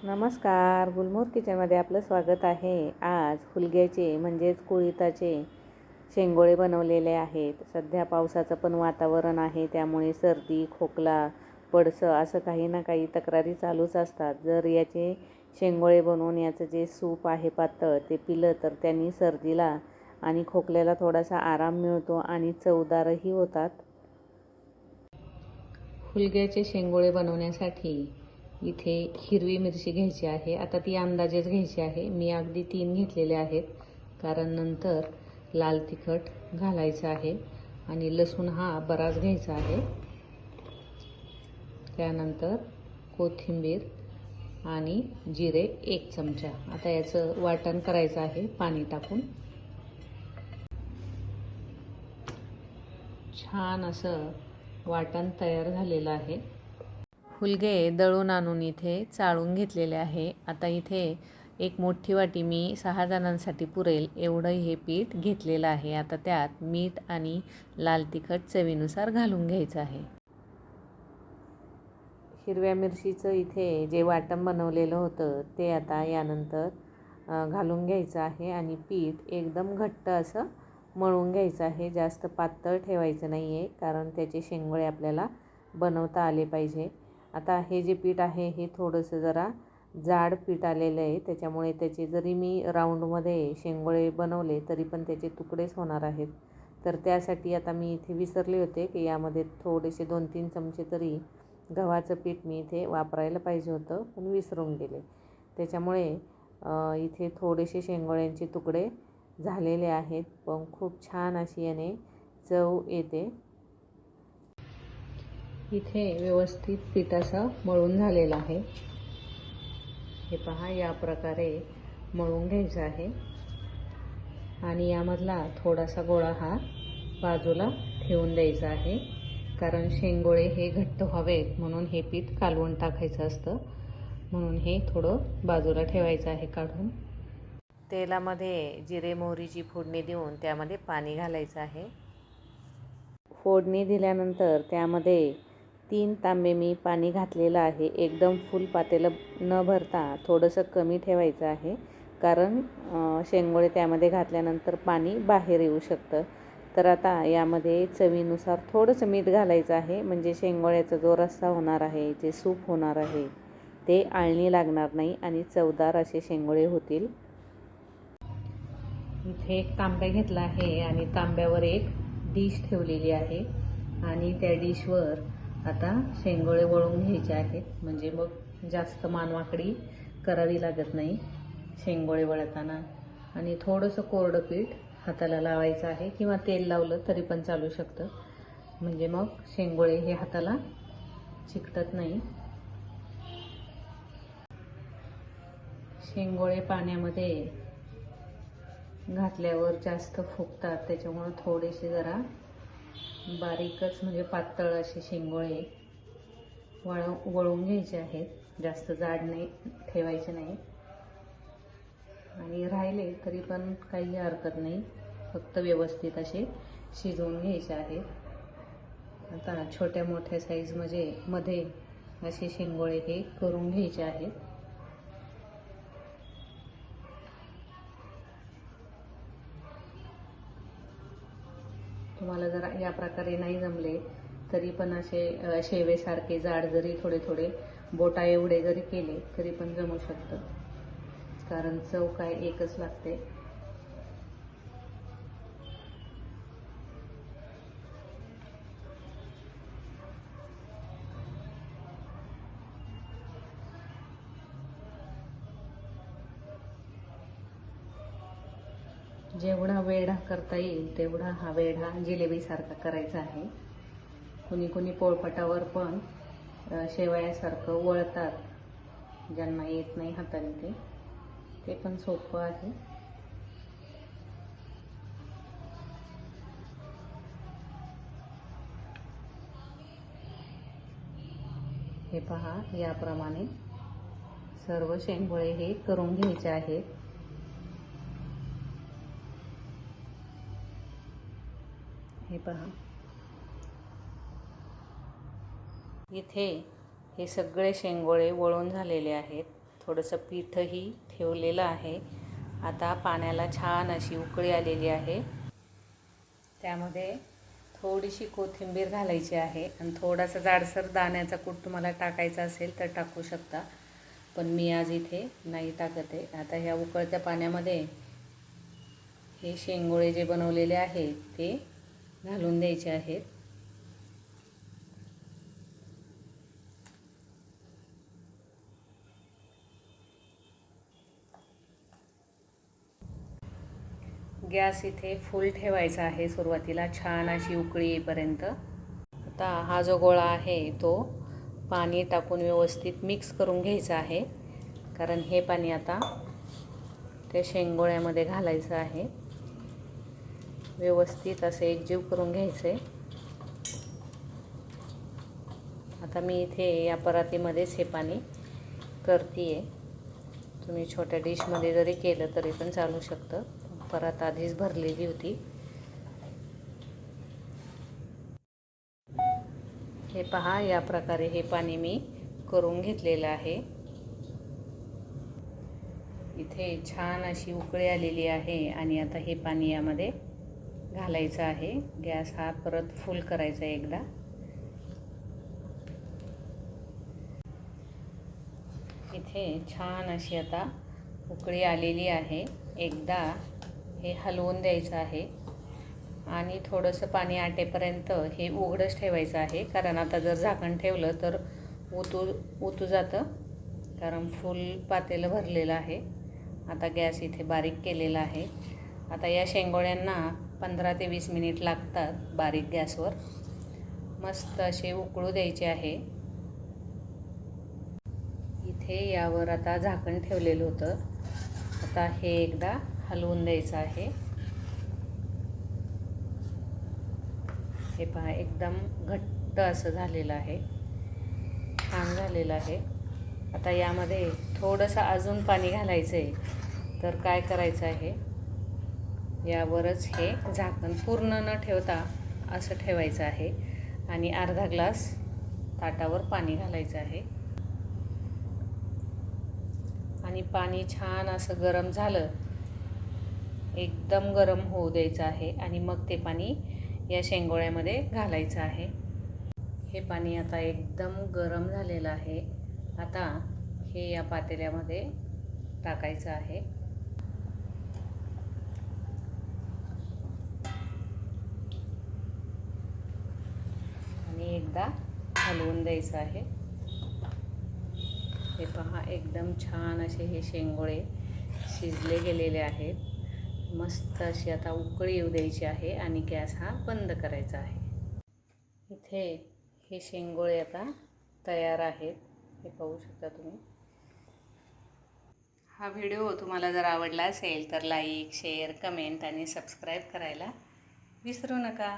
नमस्कार गुलमोर किचनमध्ये आपलं स्वागत आहे. आज हुलग्याचे म्हणजेच कुळिताचे शेंगोळे बनवलेले आहेत. सध्या पावसाचं पण वातावरण आहे त्यामुळे सर्दी खोकला पडसं असं काही ना काही तक्रारी चालूच असतात. जर याचे शेंगोळे बनवून याचं जे सूप आहे पातळ ते पिलं तर त्यांनी सर्दीला आणि खोकल्याला थोडासा आराम मिळतो आणि चवदारही होतात. हुलग्याचे शेंगोळे बनवण्यासाठी इथे हिरवी मिरची घ्यायची आहे. आता ती अंदाजेच घ्यायची आहे. मी अगदी तीन घेतलेले आहेत. कारण नंतर लाल तिखट घालायचं आहे आणि लसूण हा बराच घ्यायचा आहे. त्यानंतर कोथिंबीर आणि जिरे एक चमचा. आता याचं वाटण करायचं आहे. पाणी टाकून. छान असं वाटण तयार झालेलं आहे. हुलगे दळून आणून इथे चाळून घेतलेले आहे. आता इथे एक मोठी वाटी मी सहा जणांसाठी पुरेल एवढं हे पीठ घेतलेलं आहे. आता त्यात मीठ आणि लाल तिखट चवीनुसार घालून घ्यायचं आहे. हिरव्या मिरचीचं इथे जे वाटण बनवलेलं होतं ते आता यानंतर घालून घ्यायचं आहे आणि पीठ एकदम घट्ट असं मळून घ्यायचं आहे. जास्त पातळ ठेवायचं नाही आहे कारण त्याचे शेंगोळे आपल्याला बनवता आले पाहिजे. आता हे जे पीठ आहे हे थोडंसं जरा जाड पीठ आलेलं आहे. त्याच्यामुळे त्याचे जरी मी राऊंडमध्ये शेंगोळे बनवले तरी पण त्याचे तुकडेच होणार आहेत. तर त्यासाठी आता मी इथे विसरले होते की यामध्ये थोडेसे दोन तीन चमचे तरी गव्हाचं पीठ मी इथे वापरायला पाहिजे होतं पण विसरून गेले. त्याच्यामुळे इथे थोडेसे शेंगोळ्यांचे तुकडे झालेले आहेत. पण खूप छान अशी याने चव येते. इथे व्यवस्थित पीठ मळून झालेला आहे. हे पहा या प्रकारे मळून घ्यायचं आहे. आणि यामधला थोडासा गोळा हा बाजूला ठेवून द्यायचा आहे. कारण शेंगोळे हे घट्ट व्हावेत म्हणून हे पीठ कालवून टाकायचं असतं. म्हणून हे थोडं बाजूला ठेवायचं आहे काढून. तेलामध्ये जिरे मोहरीची फोडणी देऊन त्यामध्ये पाणी घालायचं आहे. फोडणी दिल्यानंतर त्यामध्ये तीन तांबे मी पाणी घातलेलं आहे. एकदम फुल पातेलं न भरता थोडंसं कमी ठेवायचं आहे. कारण शेंगोळे त्यामध्ये घातल्यानंतर पाणी बाहेर येऊ शकतं. तर आता यामध्ये चवीनुसार थोडंसं मीठ घालायचं आहे. म्हणजे शेंगोळ्याचा जो रस्सा होणार आहे जे सूप होणार आहे ते आळणी लागणार नाही आणि चवदार असे शेंगोळे होतील. इथे एक तांब्या घेतला आहे आणि तांब्यावर एक डिश ठेवलेली आहे. आणि त्या डिशवर आता शेंगोळे वळून घ्यायचे आहेत. म्हणजे मग जास्त मानवाकडी करावी लागत नाही शेंगोळे वळताना. आणि थोडंसं कोरडं पीठ हाताला लावायचं आहे किंवा तेल लावलं तरी पण चालू शकतं. म्हणजे मग शेंगोळे हे हाताला चिकटत नाही. शेंगोळे पाण्यामध्ये घातल्यावर जास्त फुगतात. त्याच्यामुळं थोडेसे जरा बारीकच म्हणजे पातळ असे शेंगोळे वळ वळून घ्यायचे आहेत. जास्त जाड नाही ठेवायचे नाही. आणि राहिले तरी पण काही हरकत नाही. फक्त व्यवस्थित असे शिजवून घ्यायचे आहेत. आता छोट्या मोठ्या साईजमध्ये मध्ये असे शेंगोळे हे करून घ्यायचे आहेत. तुम्हाला जर या प्रकारे नाही जमले तरी पण असे शेवेसारखे जाड जरी थोडे थोडे बोटा एवढे जरी केले तरी पण जमू शकतं. कारण चव काय एकच लागते. जेवढा वेढा करता येईल तेवढा हा वेढा जिलेबीसारखा करायचा आहे. कुणी कुणी पोळपटावर पण शेवयासारखं वळतात. ज्यांना येत नाही हाताने ते. ते पण सोपं आहे. हे पहा याप्रमाणे सर्व शेंगोळे हे करून घ्यायचे आहेत. हे पहा. इथे हे सगळे शेंगोळे वळून झालेले आहेत. थोडंसं पीठही ठेवलेलं आहे. आता पाण्याला छान अशी उकळी आलेली आहे. त्यामध्ये थोडीशी कोथिंबीर घालायची आहे आणि थोडासा जाडसर दाण्याचा कूट तुम्हाला टाकायचा असेल तर टाकू शकता. पण मी आज इथे नाही टाकत आहे. आता ह्या उकळत्या पाण्यामध्ये हे शेंगोळे जे बनवलेले आहेत ते घालून द्यायचे आहेत. गॅस इथे फुल ठेवायचा आहे सुरुवातीला छान अशी उकळी येईपर्यंत. आता हा जो गोळा आहे तो पाणी टाकून व्यवस्थित मिक्स करून घ्यायचा आहे. कारण हे पाणी आता त्या शेंगोळ्यामध्ये घालायचं आहे. व्यवस्थित असे एकजीव करून घ्यायचे. आता मी इथे या परातीमध्येच हे पाणी करते आहे तुम्ही छोट्या डिशमध्ये जरी केलं तरी पण चालू शकतं. परात आधीच भरलेली होती. हे पहा या प्रकारे हे पाणी मी करून घेतलेलं आहे. इथे छान अशी उकळी आलेली आहे आणि आता हे पाणी यामध्ये घालायचं आहे. गॅस हा परत फुल करायचा एकदा. इथे छान अशी आता उकळी आलेली आहे. एकदा हे हलवून द्यायचं आहे. आणि थोडंसं पाणी आटेपर्यंत हे उघडंच ठेवायचं आहे. कारण आता जर झाकण ठेवलं तर उतू उतू जातं. कारण फुल पातेलं भरलेलं आहे. आता गॅस इथे बारीक केलेला आहे. आता या शेंगोळ्यांना पंधरा ते वीस मिनिट लागतात बारीक गॅसवर. मस्त असे उकळू द्यायचे आहे. इथे यावर आता झाकण ठेवलेलं होतं. आता हे एकदा हलवून द्यायचं आहे. हे पहा एकदम घट्ट असं झालेलं आहे. छान झालेलं आहे. आता यामध्ये थोडंसं अजून पाणी घालायचं आहे तर काय करायचं आहे? यावरच हे झाकण पूर्ण न ठेवता असं ठेवायचं आहे. आणि अर्धा ग्लास ताटावर पाणी घालायचं आहे. आणि पाणी छान असं गरम झालं एकदम गरम होऊ द्यायचं आहे आणि मग ते पाणी या शेंगोळ्यामध्ये घालायचं आहे. हे पाणी आता एकदम गरम झालेलं आहे. आता हे या पातेल्यामध्ये टाकायचं आहे आणि एकदा हलवून द्यायचं आहे. हे पहा एकदम छान असे हे शेंगोळे शिजले गेलेले आहेत. मस्त अशी आता उकळी येऊ द्यायची आहे आणि गॅस हा बंद करायचा आहे. इथे हे शेंगोळे आता तयार आहेत. हे पाहू शकता तुम्ही. हा व्हिडिओ तुम्हाला जर आवडला असेल तर लाईक शेअर कमेंट आणि सबस्क्राईब करायला विसरू नका.